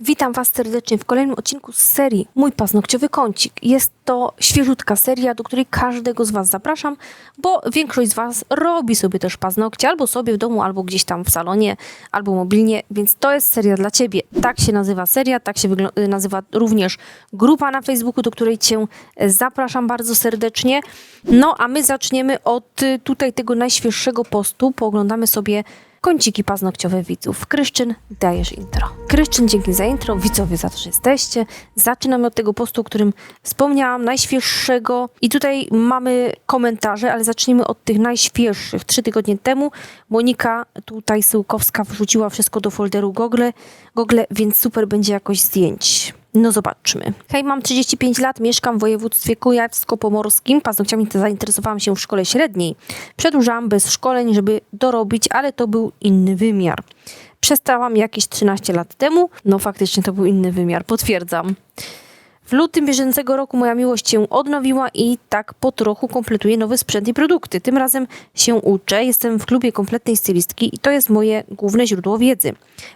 Witam Was serdecznie w kolejnym odcinku z serii Mój paznokciowy kącik. Jest to świeżutka seria, do której każdego z Was zapraszam, bo większość z Was robi sobie też paznokcie albo sobie w domu, albo gdzieś tam w salonie, albo mobilnie, więc to jest seria dla Ciebie. Tak się nazywa seria, tak się y, nazywa również grupa na Facebooku, do której Cię e, zapraszam bardzo serdecznie. No a my zaczniemy od y, tutaj tego najświeższego postu. Pooglądamy sobie Kąciki paznokciowe widzów. Kryszczyn, dajesz intro. Kryszczyn, dzięki za intro. Widzowie za to, że jesteście. Zaczynamy od tego postu, o którym wspomniałam, najświeższego. I tutaj mamy komentarze, ale zacznijmy od tych najświeższych. Trzy tygodnie temu Monika tutaj Syłkowska wrzuciła wszystko do folderu Google, Google więc super będzie jakoś zdjęć. No zobaczmy. Hej, mam 35 lat, mieszkam w województwie kujawsko-pomorskim. Paznokciami zainteresowałam się w szkole średniej. Przedłużałam bez szkoleń, żeby dorobić, ale to był inny wymiar. Przestałam jakieś 13 lat temu. No faktycznie to był inny wymiar, potwierdzam. W lutym bieżącego roku moja miłość się odnowiła i tak po trochu kompletuję nowy sprzęt i produkty. Tym razem się uczę, jestem w klubie kompletnej stylistki i to jest moje główne źródło wiedzy.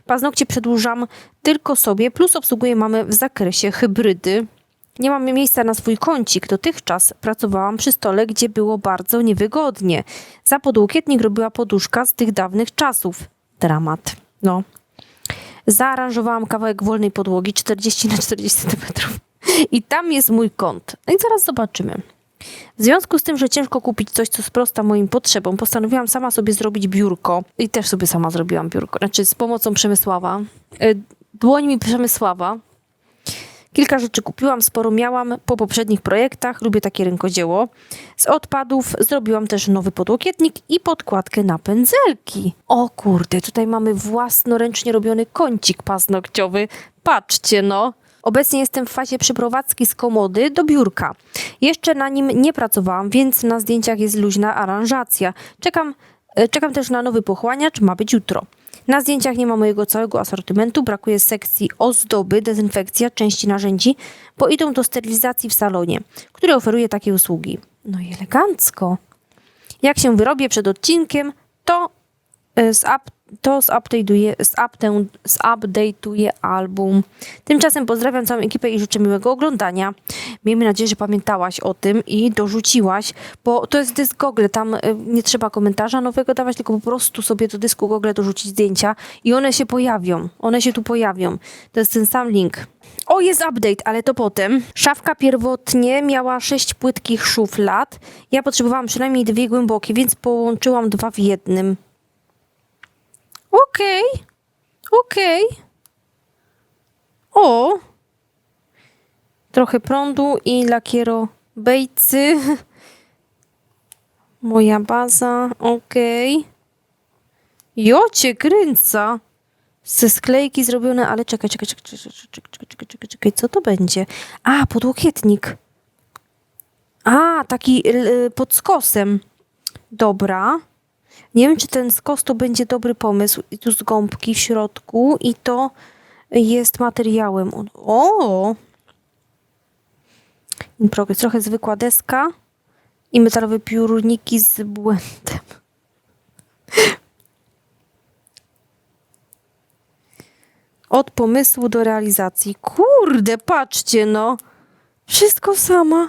Paznokcie przedłużam tylko sobie, plus obsługuję mamę w zakresie hybrydy. Nie mam miejsca na swój kącik. Dotychczas pracowałam przy stole, gdzie było bardzo niewygodnie. Za podłokietnik robiła poduszka z tych dawnych czasów. Dramat. No. Zaaranżowałam kawałek wolnej podłogi 40 na 40 cm. I tam jest mój kąt. No i zaraz zobaczymy. W związku z tym, że ciężko kupić coś, co sprosta moim potrzebom, postanowiłam sama sobie zrobić biurko. I też sobie sama zrobiłam biurko. Znaczy z pomocą Przemysława. Y, Dłońmi Przemysława. Kilka rzeczy kupiłam, sporo miałam po poprzednich projektach. Lubię takie rękodzieło. Z odpadów zrobiłam też nowy podłokietnik i podkładkę na pędzelki. O kurde, tutaj mamy własnoręcznie robiony kącik paznokciowy. Patrzcie no. Obecnie jestem w fazie przeprowadzki z komody do biurka. Jeszcze na nim nie pracowałam, więc na zdjęciach jest luźna aranżacja. Czekam, e, czekam też na nowy pochłaniacz, ma być jutro. Na zdjęciach nie ma mojego całego asortymentu, brakuje sekcji ozdoby, dezynfekcja, części narzędzi, bo idą do sterylizacji w salonie, który oferuje takie usługi. No i elegancko. Jak się wyrobię przed odcinkiem, to e, z up, to zupdate'uję album. Tymczasem pozdrawiam całą ekipę i życzę miłego oglądania. Miejmy nadzieję, że pamiętałaś o tym i dorzuciłaś, bo to jest dysk Google, tam e, nie trzeba komentarza nowego dawać, tylko po prostu sobie do dysku Google dorzucić zdjęcia i one się pojawią. One się tu pojawią. To jest ten sam link. O, jest update, ale to potem. Szafka pierwotnie miała sześć płytkich szuflad. Ja potrzebowałam przynajmniej dwie głębokie, więc połączyłam dwa w jednym. Okej. Okej. O. Trochę prądu i lakiero bejcy. Moja baza. Okej. Jocie kręca. Ze sklejki zrobione, ale czekaj, czekaj, czekaj, czekaj, czekaj, czekaj, czekaj, czekaj, co to będzie? A, podłokietnik. A, taki y, pod skosem. Dobra. Nie wiem, czy ten skos to będzie dobry pomysł. I tu z gąbki w środku i to jest materiałem. O! In. Trochę zwykła deska i metalowe piórniki z błędem. Od pomysłu do realizacji. Kurde, patrzcie no. Wszystko sama.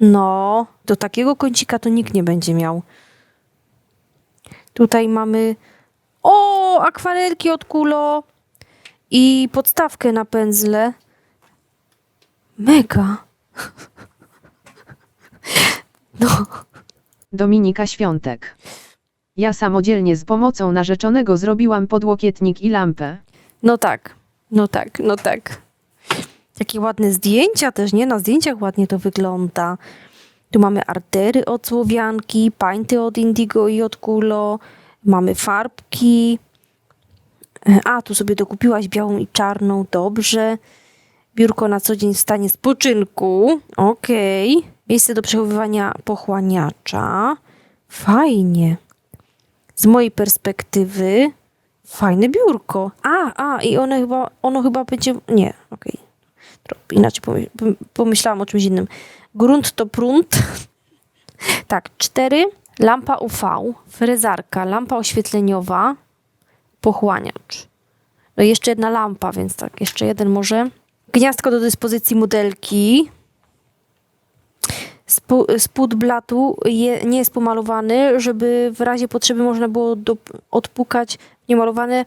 No, do takiego kącika to nikt nie będzie miał. Tutaj mamy o, akwarelki od kulo i podstawkę na pędzle. Mega. No, Dominika Świątek. Ja samodzielnie z pomocą narzeczonego zrobiłam podłokietnik i lampę. no tak, no tak, no tak. Jakie ładne zdjęcia też, nie? Na zdjęciach ładnie to wygląda. Tu mamy artery od Słowianki, pańty od Indigo i od Kulo. Mamy farbki. E, A, tu sobie dokupiłaś białą i czarną, dobrze. Biurko na co dzień w stanie spoczynku. Okej. Miejsce do przechowywania pochłaniacza. Fajnie. Z mojej perspektywy fajne biurko. A, a, i one chyba, ono chyba będzie... Nie, okej. Tro- Inaczej pomy- pom- pomyślałam o czymś innym. Grunt to prunt. tak, cztery. Lampa UV, frezarka, lampa oświetleniowa, pochłaniacz. No jeszcze jedna lampa, więc tak, jeszcze jeden może. Gniazdko do dyspozycji modelki. Spód blatu je, nie jest pomalowany, żeby w razie potrzeby można było do, odpukać niemalowane.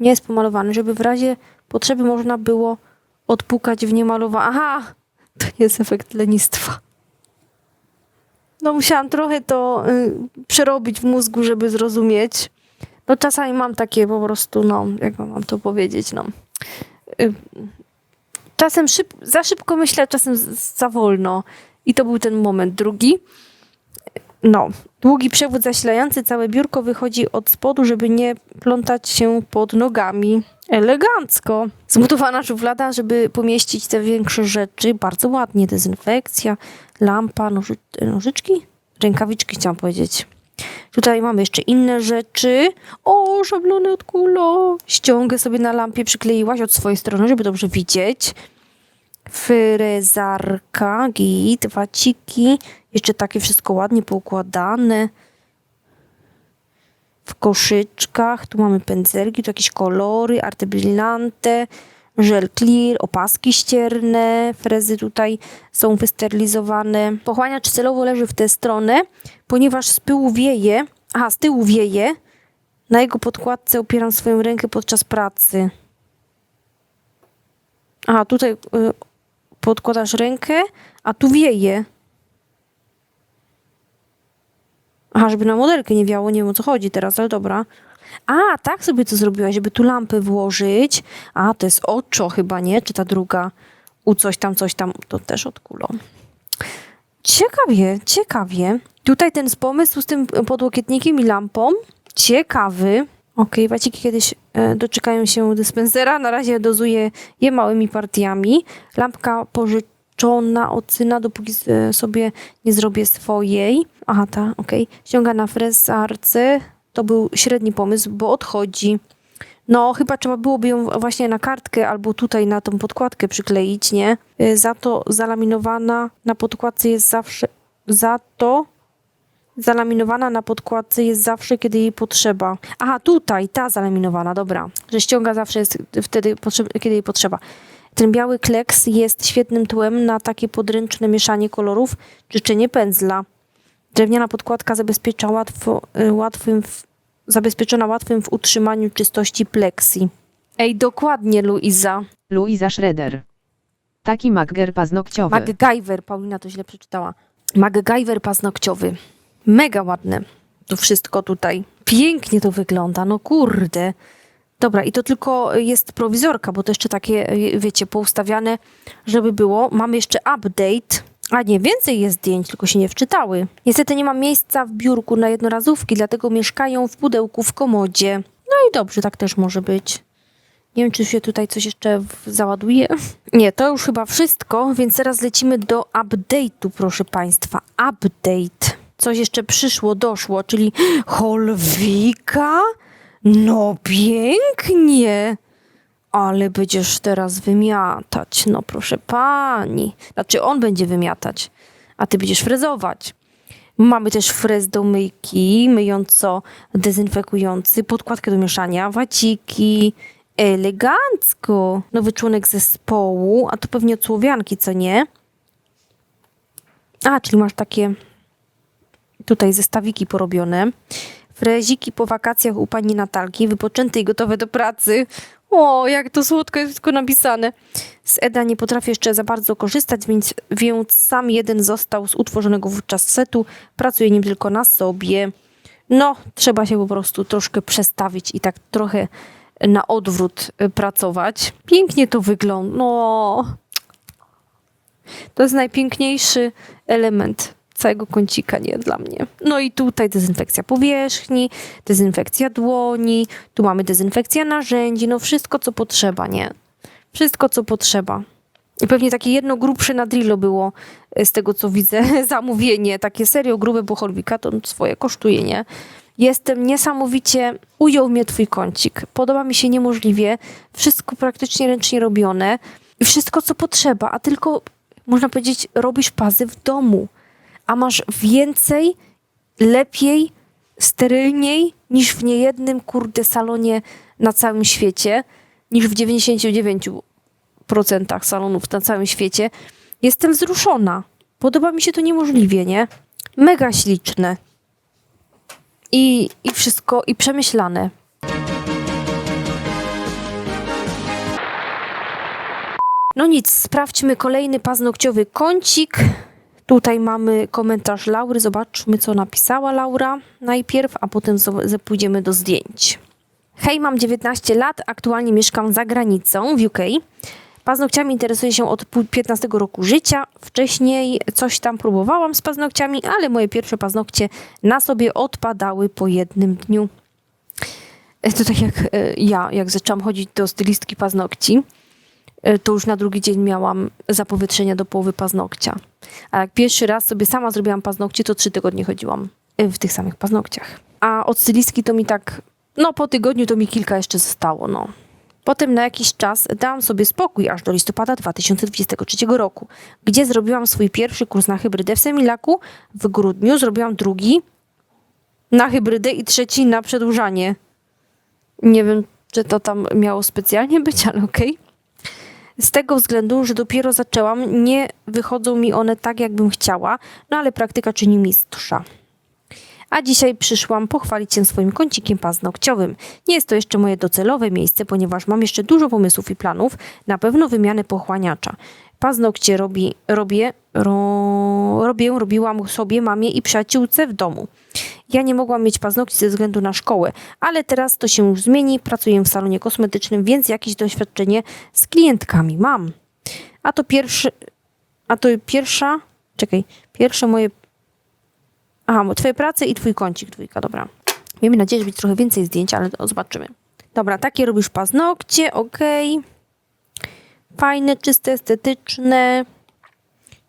Nie jest pomalowany, żeby w razie potrzeby można było odpukać w niemalowane. Aha! To jest efekt lenistwa. No musiałam trochę to y, przerobić w mózgu, żeby zrozumieć. No czasami mam takie po prostu, no, jak mam to powiedzieć, no. Y, czasem szyb, za szybko myślę, czasem za wolno. I to był ten moment. Drugi. No, długi przewód zasilający całe biurko wychodzi od spodu, żeby nie plątać się pod nogami. Elegancko. Zmutowana szuflada, żeby pomieścić te większe rzeczy. Bardzo ładnie. Dezynfekcja, lampa, noży, nożyczki, rękawiczki chciałam powiedzieć. Tutaj mamy jeszcze inne rzeczy. O, szablony od kulo. Ściągę sobie na lampie przykleiłaś od swojej strony, żeby dobrze widzieć. Frezarka, git, waciki. Jeszcze takie wszystko ładnie poukładane. W koszyczkach. Tu mamy pędzelki, tu jakieś kolory, arte brillante, żel clear, opaski ścierne. Frezy tutaj są wysterylizowane. Pochłaniacz celowo leży w tę stronę, ponieważ z pyłu wieje. Aha, z tyłu wieje. Na jego podkładce opieram swoją rękę podczas pracy. Aha, tutaj y, podkładasz rękę, a tu wieje. Aha, żeby na modelkę nie wiało, nie wiem o co chodzi teraz, ale dobra. A, tak sobie to zrobiłaś, żeby tu lampę włożyć. A, to jest oczo chyba, nie? Czy ta druga u coś tam, coś tam, to też od kulą. Ciekawie, ciekawie. Tutaj ten pomysł z tym podłokietnikiem i lampą. Ciekawy. Okej, waciki kiedyś e, doczekają się dyspensera. Na razie dozuję je małymi partiami. Lampka pożyczona od syna, dopóki e, sobie nie zrobię swojej. Aha, ta, okej. Ściąga na fresarce. To był średni pomysł, bo odchodzi. No, chyba trzeba byłoby ją właśnie na kartkę albo tutaj na tą podkładkę przykleić, nie? Y, Za to zalaminowana na podkładce jest zawsze. Za to zalaminowana na podkładce jest zawsze, kiedy jej potrzeba. Aha, tutaj, ta zalaminowana, dobra. Że ściąga zawsze jest wtedy, kiedy jej potrzeba. Ten biały kleks jest świetnym tłem na takie podręczne mieszanie kolorów czy czynienie pędzla. Drewniana podkładka zabezpiecza łatwo, y, łatwym w, zabezpieczona łatwym w utrzymaniu czystości pleksji. Ej, dokładnie, Luiza. Luiza Schroeder. Taki MacGer paznokciowy. MacGyver, Paulina to źle przeczytała. MacGyver paznokciowy. Mega ładne. To wszystko tutaj. Pięknie to wygląda, no kurde. Dobra, i to tylko jest prowizorka, bo to jeszcze takie, wiecie, poustawiane, żeby było. Mamy jeszcze update. A nie, więcej jest zdjęć, tylko się nie wczytały. Niestety nie mam miejsca w biurku na jednorazówki, dlatego mieszkają w pudełku w komodzie. No i dobrze, tak też może być. Nie wiem, czy się tutaj coś jeszcze załaduje. Nie, to już chyba wszystko, więc teraz lecimy do update'u, proszę Państwa. Update. Coś jeszcze przyszło, doszło, czyli Holwika? No pięknie. Ale będziesz teraz wymiatać. No proszę pani. Znaczy on będzie wymiatać, a ty będziesz frezować. Mamy też frez do myjki, myjąco-dezynfekujący, podkładkę do mieszania, waciki. Elegancko. Nowy członek zespołu, a to pewnie od Słowianki, co nie? A, czyli masz takie tutaj zestawiki porobione. Freziki po wakacjach u pani Natalki, wypoczęte i gotowe do pracy. O, jak to słodko jest wszystko napisane. Z Eda nie potrafię jeszcze za bardzo korzystać, więc, więc sam jeden został z utworzonego wówczas setu. Pracuję nim tylko na sobie. No, trzeba się po prostu troszkę przestawić i tak trochę na odwrót y, pracować. Pięknie to wygląda. No, to jest najpiękniejszy element całego kącika, nie dla mnie. No i tutaj dezynfekcja powierzchni, dezynfekcja dłoni, tu mamy dezynfekcja narzędzi, no wszystko co potrzeba, nie? Wszystko co potrzeba. I pewnie takie jedno grubsze na Drillo było, e, z tego co widzę, zamówienie, takie serio grube, bo Holwika to swoje kosztuje, nie? Jestem niesamowicie, ujął mnie twój kącik. Podoba mi się niemożliwie, wszystko praktycznie ręcznie robione i wszystko co potrzeba, a tylko, można powiedzieć, robisz pazy w domu, a masz więcej, lepiej, sterylniej niż w niejednym, kurde, salonie na całym świecie niż w 99% salonów na całym świecie. Jestem wzruszona. Podoba mi się to niemożliwie, nie? Mega śliczne. I, i wszystko, i przemyślane. No nic, sprawdźmy kolejny paznokciowy kącik. Tutaj mamy komentarz Laury. Zobaczmy, co napisała Laura najpierw, a potem pójdziemy do zdjęć. Hej, mam 19 lat, aktualnie mieszkam za granicą w UK. Paznokciami interesuję się od pół- 15 roku życia. Wcześniej coś tam próbowałam z paznokciami, ale moje pierwsze paznokcie na sobie odpadały po jednym dniu. E, To tak jak e, ja, jak zaczęłam chodzić do stylistki paznokci, to już na drugi dzień miałam zapowietrzenia do połowy paznokcia. A jak pierwszy raz sobie sama zrobiłam paznokcie, to trzy tygodnie chodziłam e, w tych samych paznokciach. A od stylistki to mi tak, no po tygodniu to mi kilka jeszcze zostało, no. Potem na jakiś czas dałam sobie spokój aż do listopada 2023 roku, gdzie zrobiłam swój pierwszy kurs na hybrydę w Semilaku. W grudniu zrobiłam drugi na hybrydę i trzeci na przedłużanie. Nie wiem, czy to tam miało specjalnie być, ale okej. Z tego względu, że dopiero zaczęłam, nie wychodzą mi one tak, jakbym chciała, no ale praktyka czyni mistrza. A dzisiaj przyszłam pochwalić się swoim kącikiem paznokciowym. Nie jest to jeszcze moje docelowe miejsce, ponieważ mam jeszcze dużo pomysłów i planów, na pewno wymianę pochłaniacza. Paznokcie robi, robię, ro, robię, robiłam sobie mamie i przyjaciółce w domu. Ja nie mogłam mieć paznokci ze względu na szkołę, ale teraz to się już zmieni. Pracuję w salonie kosmetycznym, więc jakieś doświadczenie z klientkami mam. A to pierwszy, a to pierwsza, czekaj, pierwsze moje Aha, twoje prace i twój kącik, dwójka, dobra. Miejmy nadzieję, że będzie trochę więcej zdjęć, ale zobaczymy. Dobra, takie robisz paznokcie, okej. Fajne, czyste, estetyczne.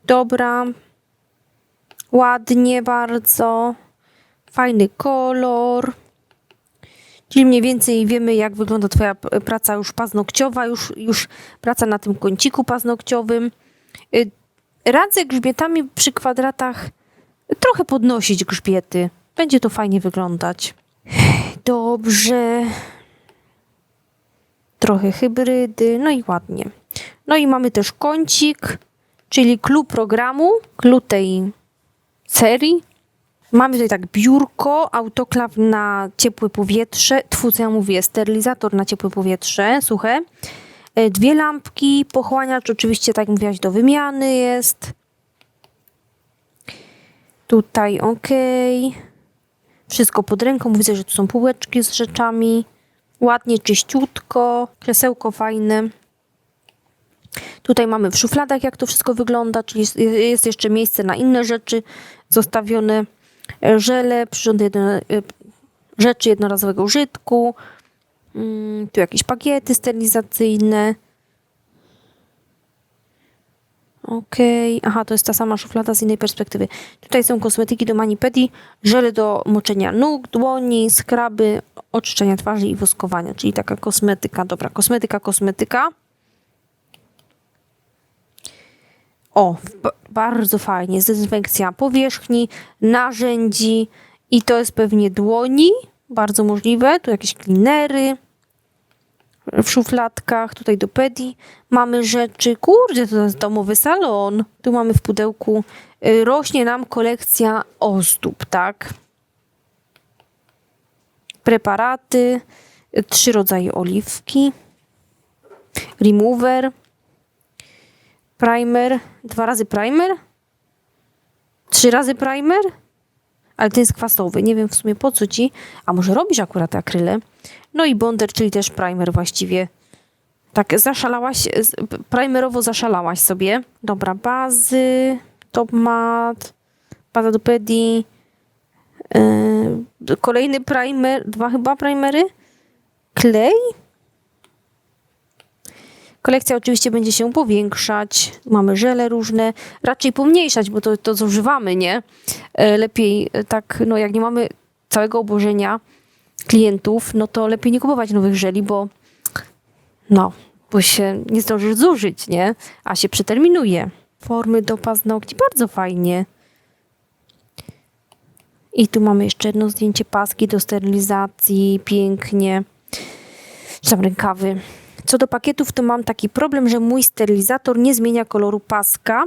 Dobra. Ładnie bardzo. Fajny kolor. Czyli mniej więcej wiemy, jak wygląda twoja praca już paznokciowa, już, już praca na tym kąciku paznokciowym. Y, Radzę grzbietami przy kwadratach trochę podnosić grzbiety. Będzie to fajnie wyglądać. Dobrze. Trochę hybrydy, no i ładnie. No i mamy też kącik, czyli clue programu, clue tej serii. Mamy tutaj tak biurko, autoklaw na ciepłe powietrze, tfu, ja mówię, sterylizator na ciepłe powietrze, suche. Dwie lampki, pochłaniacz oczywiście, tak jak mówiłaś, do wymiany jest. Tutaj ok. Wszystko pod ręką. Widzę, że tu są półeczki z rzeczami. Ładnie, czyściutko. Krzesełko fajne. Tutaj mamy w szufladach, jak to wszystko wygląda, czyli jest jeszcze miejsce na inne rzeczy zostawione. Żele, przyrządy jedno, e, rzeczy jednorazowego użytku. Mm, Tu jakieś pakiety sterylizacyjne. Okej, aha, to jest ta sama szuflada z innej perspektywy. Tutaj są kosmetyki do manipedii, żele do moczenia nóg, dłoni, skraby, oczyszczenia twarzy i woskowania, czyli taka kosmetyka, dobra, kosmetyka, kosmetyka. O, bardzo fajnie, dezynfekcja powierzchni, narzędzi i to jest pewnie dłoni, bardzo możliwe, tu jakieś cleanery w szufladkach, tutaj do pedi mamy rzeczy. Kurde, to jest domowy salon. Tu mamy w pudełku, y, rośnie nam kolekcja ozdób, tak? Preparaty, y, trzy rodzaje oliwki, remover, primer, dwa razy primer, trzy razy primer, ale ten jest kwasowy. Nie wiem w sumie po co ci, a może robisz akurat te akryle. No i bonder, czyli też primer właściwie. Tak, zaszalałaś, primerowo zaszalałaś sobie. Dobra, bazy, top mat, baza do pedi, yy, kolejny primer, dwa chyba primery, klej. Kolekcja oczywiście będzie się powiększać. Mamy żele różne, raczej pomniejszać, bo to, to zużywamy, nie? E, Lepiej e, tak, no jak nie mamy całego obłożenia klientów, no to lepiej nie kupować nowych żeli, bo no, bo się nie zdążysz zużyć, nie? A się przeterminuje. Formy do paznokci, bardzo fajnie. I tu mamy jeszcze jedno zdjęcie paski do sterylizacji, pięknie. czy tam rękawy. Co do pakietów, to mam taki problem, że mój sterylizator nie zmienia koloru paska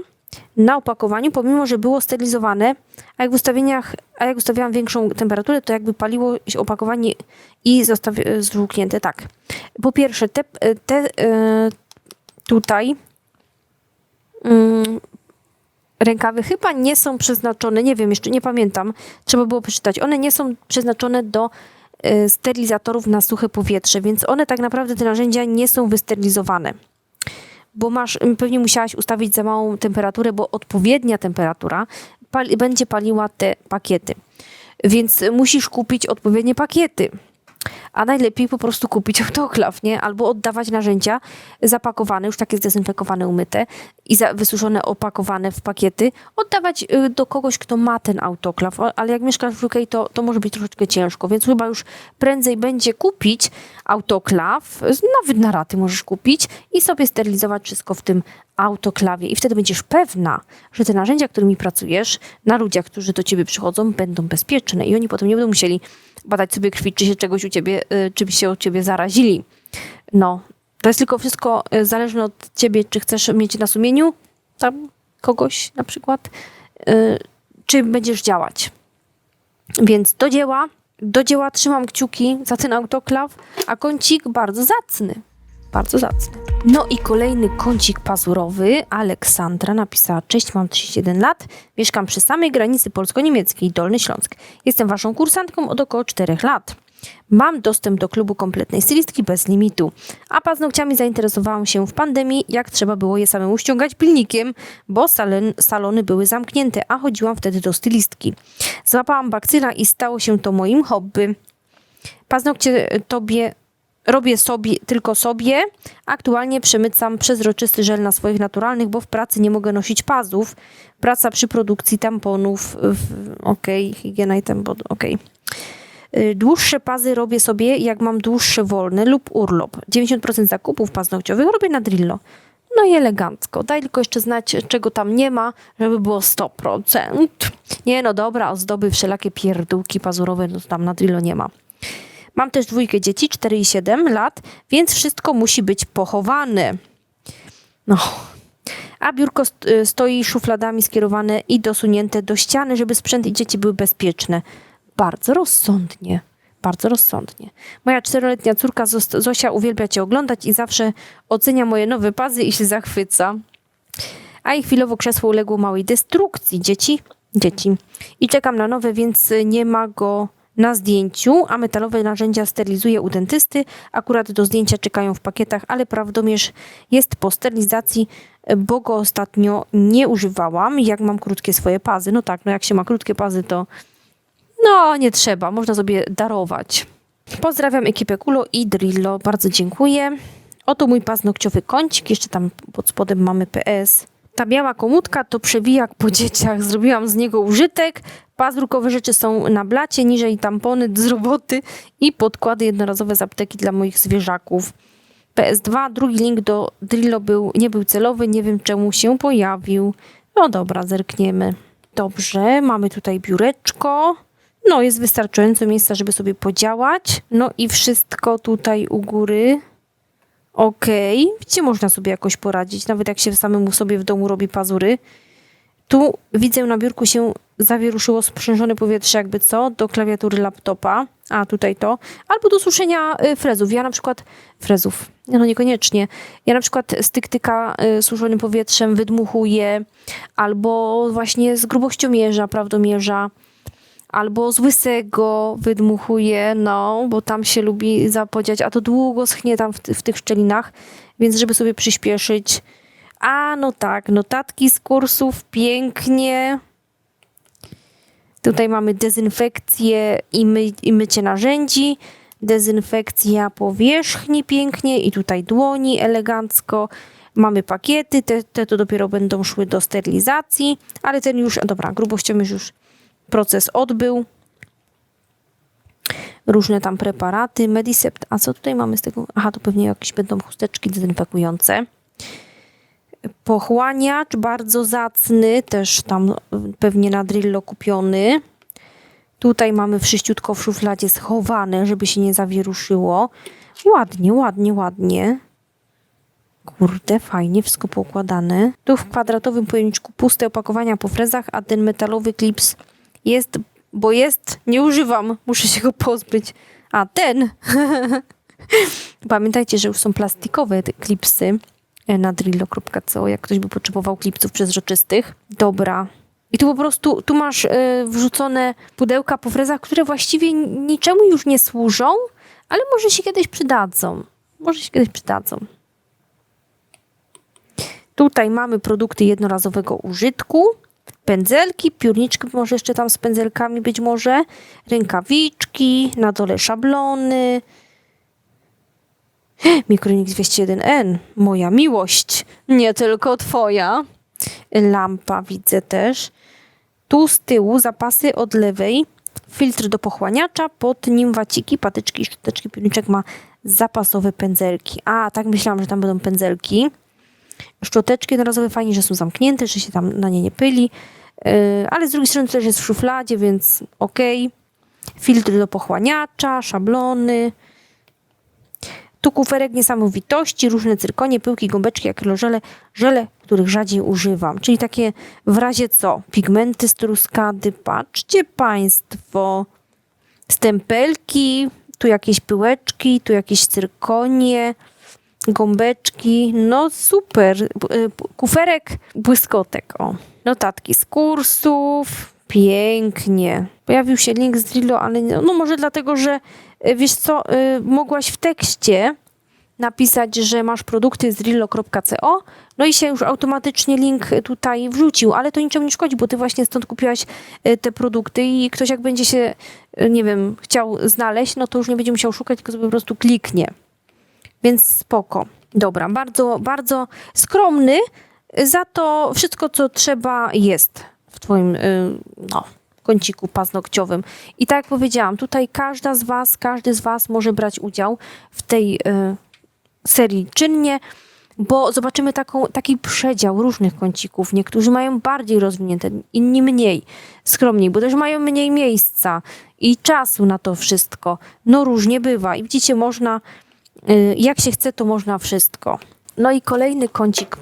na opakowaniu, pomimo, że było sterylizowane, a jak w ustawieniach, a jak ustawiałam większą temperaturę, to jakby paliło się opakowanie i zostawi, zżółknięte. Tak. Po pierwsze, te, te e, tutaj mm, rękawy chyba nie są przeznaczone, nie wiem, jeszcze nie pamiętam, trzeba było przeczytać. One nie są przeznaczone do e, sterylizatorów na suche powietrze, więc one tak naprawdę, te narzędzia nie są wysterylizowane. Bo masz, pewnie musiałaś ustawić za małą temperaturę, bo odpowiednia temperatura pali, będzie paliła te pakiety. Więc musisz kupić odpowiednie pakiety. A najlepiej po prostu kupić autoklaw, nie? Albo oddawać narzędzia zapakowane, już takie zdezynfekowane, umyte i wysuszone, opakowane w pakiety, oddawać y, do kogoś, kto ma ten autoklaw. Ale jak mieszkasz w UK, to, to może być troszeczkę ciężko, więc chyba już prędzej będzie kupić autoklaw, nawet na raty możesz kupić i sobie sterylizować wszystko w tym autoklawie. I wtedy będziesz pewna, że te narzędzia, którymi pracujesz, na ludziach, którzy do ciebie przychodzą, będą bezpieczne i oni potem nie będą musieli badać sobie krwi, czy się czegoś u ciebie, y, czy się u ciebie zarazili. No, to jest tylko wszystko y, zależne od ciebie, czy chcesz mieć na sumieniu tam kogoś na przykład, y, czy będziesz działać. Więc do dzieła, do dzieła trzymam kciuki za ten autoklaw, a kącik bardzo zacny. Bardzo zacny. No i kolejny kącik pazurowy. Aleksandra napisała: Cześć, mam 31 lat. Mieszkam przy samej granicy polsko-niemieckiej, Dolny Śląsk. Jestem waszą kursantką od około 4 lat. Mam dostęp do klubu kompletnej stylistki bez limitu. A paznokciami zainteresowałam się w pandemii, jak trzeba było je samemu ściągać pilnikiem, bo salony były zamknięte, a chodziłam wtedy do stylistki. Złapałam bakcyla i stało się to moim hobby. Paznokcie tobie robię sobie, tylko sobie. Aktualnie przemycam przezroczysty żel na swoich naturalnych, bo w pracy nie mogę nosić pazów. Praca przy produkcji tamponów, okej, higiena i tampon, okej. Y, Dłuższe pazy robię sobie, jak mam dłuższe wolne lub urlop. 90% zakupów paznokciowych robię na Drillo. No i elegancko. Daj tylko jeszcze znać, czego tam nie ma, żeby było 100%. Nie no dobra, ozdoby, wszelakie pierdółki pazurowe, no tam na Drillo nie ma. Mam też dwójkę dzieci, 4 i 7 lat, więc wszystko musi być pochowane. No. A biurko y, stoi szufladami skierowane i dosunięte do ściany, żeby sprzęt i dzieci były bezpieczne. Bardzo rozsądnie. Bardzo rozsądnie. Moja czteroletnia córka Zos- Zosia uwielbia cię oglądać i zawsze ocenia moje nowe pazy i się zachwyca. A i chwilowo krzesło uległo małej destrukcji. Dzieci? Dzieci. I czekam na nowe, więc nie ma go na zdjęciu, a metalowe narzędzia sterylizuję u dentysty. Akurat do zdjęcia czekają w pakietach, ale prawdomierz jest po sterylizacji, bo go ostatnio nie używałam, jak mam krótkie swoje pazy. No tak, no jak się ma krótkie pazy, to no nie trzeba, można sobie darować. Pozdrawiam ekipę Kulo i Drillo, bardzo dziękuję. Oto mój paznokciowy kącik, jeszcze tam pod spodem mamy PS. Ta biała komutka to przewijak po dzieciach, zrobiłam z niego użytek. Pazurkowe rzeczy są na blacie, niżej tampony z roboty i podkłady jednorazowe z apteki dla moich zwierzaków. PS2, drugi link do Drillo był, nie był celowy, nie wiem czemu się pojawił. No dobra, zerkniemy. Dobrze, mamy tutaj biureczko. No, jest wystarczająco miejsca, żeby sobie podziałać. No i wszystko tutaj u góry. Okej, gdzie można sobie jakoś poradzić, nawet jak się samemu sobie w domu robi pazury. Tu widzę na biurku się zawieruszyło sprzężone powietrze, jakby co, do klawiatury laptopa. A tutaj to. Albo do suszenia y, frezów. Ja na przykład frezów. No niekoniecznie. Ja na przykład z tyktyka y, suszonym powietrzem wydmuchuję, albo właśnie z grubościomierza, prawdomierza, albo z łysego wydmuchuję, no, bo tam się lubi zapodziać, a to długo schnie tam w, w tych szczelinach, więc żeby sobie przyspieszyć. A, no tak, notatki z kursów, pięknie. Tutaj mamy dezynfekcję i, my, i mycie narzędzi, dezynfekcja powierzchni pięknie i tutaj dłoni elegancko. Mamy pakiety, te, te to dopiero będą szły do sterylizacji, ale ten już, dobra, grubościomierz już proces odbył. Różne tam preparaty, Medicept. A co tutaj mamy z tego? Aha, to pewnie jakieś będą chusteczki dezynfekujące. Pochłaniacz bardzo zacny, też tam y, pewnie na Drillo kupiony. Tutaj mamy wszyściutko w szufladzie schowane, żeby się nie zawieruszyło. Ładnie, ładnie, ładnie. Kurde, fajnie, wszystko poukładane. Tu w kwadratowym pojemniczku puste opakowania po frezach, a ten metalowy klips jest, bo jest, nie używam, muszę się go pozbyć. A ten, pamiętajcie, że już są plastikowe te klipsy e, na drillo.co, jak ktoś by potrzebował klipsów przezroczystych. Dobra. I tu po prostu, tu masz e, wrzucone pudełka po frezach, które właściwie niczemu już nie służą, ale może się kiedyś przydadzą. Może się kiedyś przydadzą. Tutaj mamy produkty jednorazowego użytku, pędzelki, piórniczki, może jeszcze tam z pędzelkami być może, rękawiczki, na dole szablony. Mikronix 201N, moja miłość, nie tylko twoja. Lampa widzę też. Tu z tyłu zapasy od lewej, filtr do pochłaniacza, pod nim waciki, patyczki, szczoteczki, piórniczek ma zapasowe pędzelki. A, tak myślałam, że tam będą pędzelki. Szczoteczki jednorazowe fajnie, że są zamknięte, że się tam na nie nie pyli, yy, ale z drugiej strony też jest w szufladzie, więc ok. Filtry do pochłaniacza, szablony. Tu kuferek niesamowitości, różne cyrkonie, pyłki, gąbeczki, akrylożele, żele, których rzadziej używam. Czyli takie w razie co? Pigmenty z truskady, patrzcie Państwo. Stempelki, tu jakieś pyłeczki, tu jakieś cyrkonie, gąbeczki. No super. Y, Kuferek błyskotek, o. Notatki z kursów. Pięknie. Pojawił się link z Drillo, ale nie, no może dlatego, że y, wiesz co, y, mogłaś w tekście napisać, że masz produkty z drillo.co, no i się już automatycznie link tutaj wrzucił, ale to niczemu nie szkodzi, bo ty właśnie stąd kupiłaś te produkty i ktoś jak będzie się, nie wiem, chciał znaleźć, no to już nie będzie musiał szukać, tylko sobie po prostu kliknie. Więc spoko. Dobra, bardzo, bardzo skromny, za to wszystko, co trzeba jest w twoim, y, no, kąciku paznokciowym. I tak jak powiedziałam, tutaj każda z was, każdy z was może brać udział w tej y, serii czynnie, bo zobaczymy taką, taki przedział różnych kącików. Niektórzy mają bardziej rozwinięte, inni mniej, skromniej, bo też mają mniej miejsca i czasu na to wszystko. No różnie bywa i widzicie, można, jak się chce, to można wszystko. No i kolejny kącik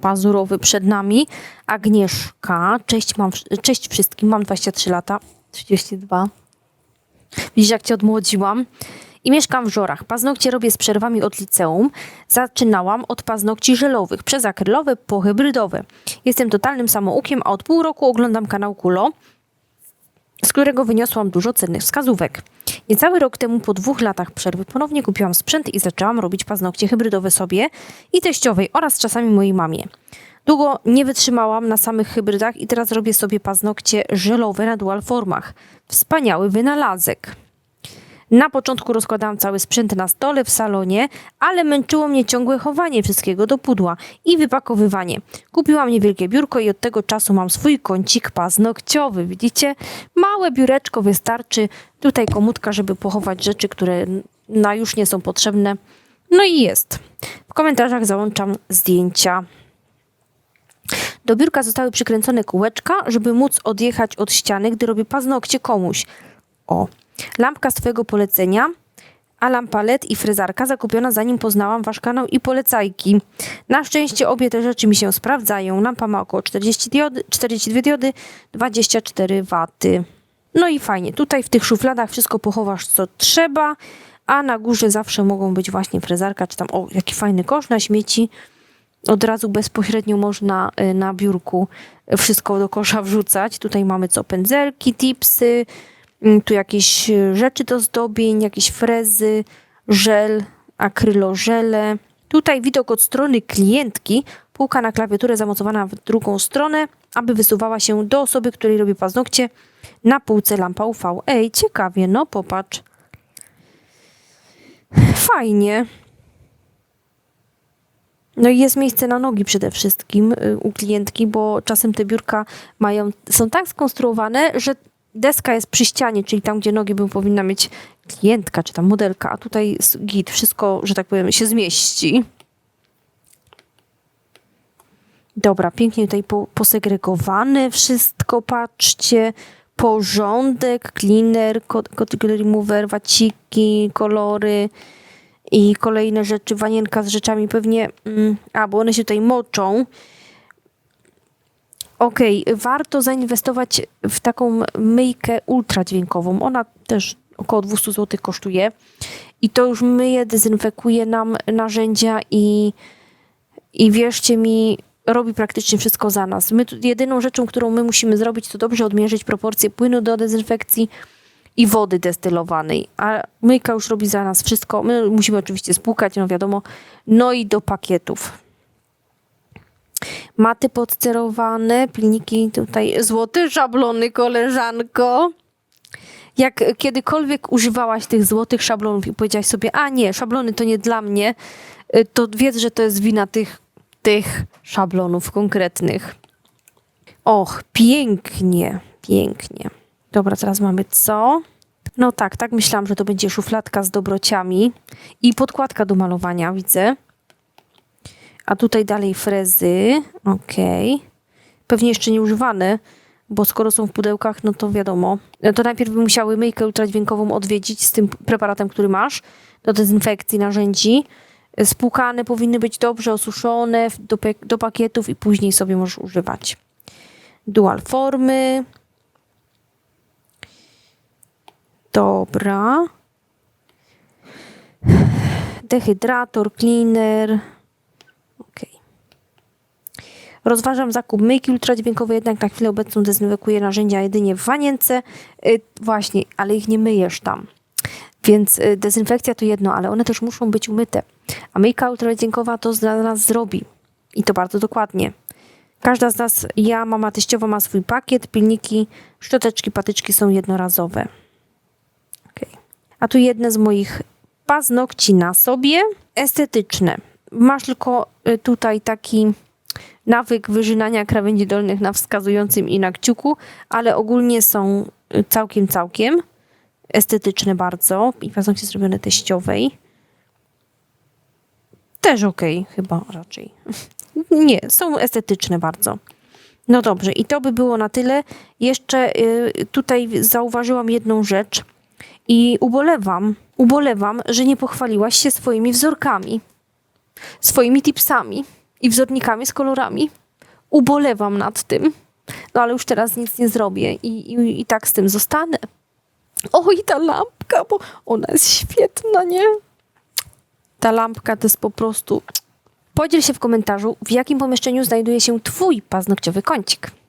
pazurowy przed nami. Agnieszka, cześć, mam, cześć wszystkim, mam 23 lata, 32. Widzisz, jak cię odmłodziłam. I mieszkam w Żorach. Paznokcie robię z przerwami od liceum. Zaczynałam od paznokci żelowych, przez akrylowe po hybrydowe. Jestem totalnym samoukiem, a od pół roku oglądam kanał Kulo, z którego wyniosłam dużo cennych wskazówek. Niecały rok temu, po dwóch latach przerwy, ponownie kupiłam sprzęt i zaczęłam robić paznokcie hybrydowe sobie i teściowej oraz czasami mojej mamie. Długo nie wytrzymałam na samych hybrydach i teraz robię sobie paznokcie żelowe na dual formach. Wspaniały wynalazek. Na początku rozkładałam cały sprzęt na stole w salonie, ale męczyło mnie ciągłe chowanie wszystkiego do pudła i wypakowywanie. Kupiłam niewielkie biurko i od tego czasu mam swój kącik paznokciowy. Widzicie? Małe biureczko wystarczy. Tutaj komutka, żeby pochować rzeczy, które na już nie są potrzebne. No i jest. W komentarzach załączam zdjęcia. Do biurka zostały przykręcone kółeczka, żeby móc odjechać od ściany, gdy robię paznokcie komuś. O, lampka z Twojego polecenia, a lampa LED i frezarka zakupiona zanim poznałam Wasz kanał i polecajki. Na szczęście obie te rzeczy mi się sprawdzają. Lampa ma około 40 diody, 42 diody, 24 waty. No i fajnie, tutaj w tych szufladach wszystko pochowasz co trzeba, a na górze zawsze mogą być właśnie frezarka, czy tam, o, jaki fajny kosz na śmieci. Od razu bezpośrednio można y, na biurku wszystko do kosza wrzucać. Tutaj mamy co, pędzelki, tipsy, tu jakieś y, rzeczy do zdobień, jakieś frezy, żel, akrylożele. Tutaj widok od strony klientki, półka na klawiaturę zamocowana w drugą stronę, aby wysuwała się do osoby, której robi paznokcie. Na półce lampa UV. Ej, ciekawie, no popatrz. Fajnie. No i jest miejsce na nogi przede wszystkim y, u klientki, bo czasem te biurka mają, są tak skonstruowane, że deska jest przy ścianie, czyli tam, gdzie nogi by powinna mieć klientka czy tam modelka, a tutaj git, wszystko, że tak powiem, się zmieści. Dobra, pięknie tutaj po, posegregowane wszystko, patrzcie, porządek, cleaner, cuticle remover, waciki, kolory i kolejne rzeczy, wanienka z rzeczami pewnie, mm, a bo one się tutaj moczą. Okej, warto zainwestować w taką myjkę ultradźwiękową. Ona też około 200 zł kosztuje. I to już myje, dezynfekuje nam narzędzia i, i wierzcie mi, robi praktycznie wszystko za nas. My jedyną rzeczą, którą my musimy zrobić, to dobrze odmierzyć proporcje płynu do dezynfekcji i wody destylowanej. A myjka już robi za nas wszystko. My musimy oczywiście spłukać, no wiadomo. No i do pakietów. Maty podcerowane, pilniki tutaj, złote szablony, koleżanko. Jak kiedykolwiek używałaś tych złotych szablonów i powiedziałaś sobie, a nie, szablony to nie dla mnie, y, to wiedz, że to jest wina tych, tych szablonów konkretnych. Och, pięknie, pięknie. Dobra, teraz mamy co? No tak, tak myślałam, że to będzie szufladka z dobrociami i podkładka do malowania, widzę. A tutaj dalej frezy. Okej. Pewnie jeszcze nie używane, bo skoro są w pudełkach, no to wiadomo. No To najpierw by musiały myjkę ultradźwiękową odwiedzić z tym preparatem, który masz do dezynfekcji narzędzi. Spłukane powinny być dobrze osuszone do, do pakietów i później sobie możesz używać. Dual formy. Dobra. Dehydrator, cleaner. Rozważam zakup myjki ultradźwiękowej, jednak na chwilę obecną dezynfekuję narzędzia jedynie w wanience. Y, właśnie, ale ich nie myjesz tam. Więc y, dezynfekcja to jedno, ale one też muszą być umyte. A myjka ultradźwiękowa to dla nas zrobi. I to bardzo dokładnie. Każda z nas, ja, mama teściowa ma swój pakiet, pilniki, szczoteczki, patyczki są jednorazowe. Okej. A tu jedne z moich paznokci na sobie, estetyczne. Masz tylko y, tutaj taki nawyk wyżynania krawędzi dolnych na wskazującym i na kciuku, ale ogólnie są całkiem, całkiem estetyczne bardzo i paznokcie zrobione teściowej. Też okej, chyba raczej. Nie, są estetyczne bardzo. No dobrze, i to by było na tyle. Jeszcze y, tutaj zauważyłam jedną rzecz i ubolewam, ubolewam, że nie pochwaliłaś się swoimi wzorkami, swoimi tipsami i wzornikami z kolorami. Ubolewam nad tym. No ale już teraz nic nie zrobię i, i, i tak z tym zostanę. O, i ta lampka, bo ona jest świetna, nie? Ta lampka to jest po prostu. Podziel się w komentarzu, w jakim pomieszczeniu znajduje się Twój paznokciowy kącik.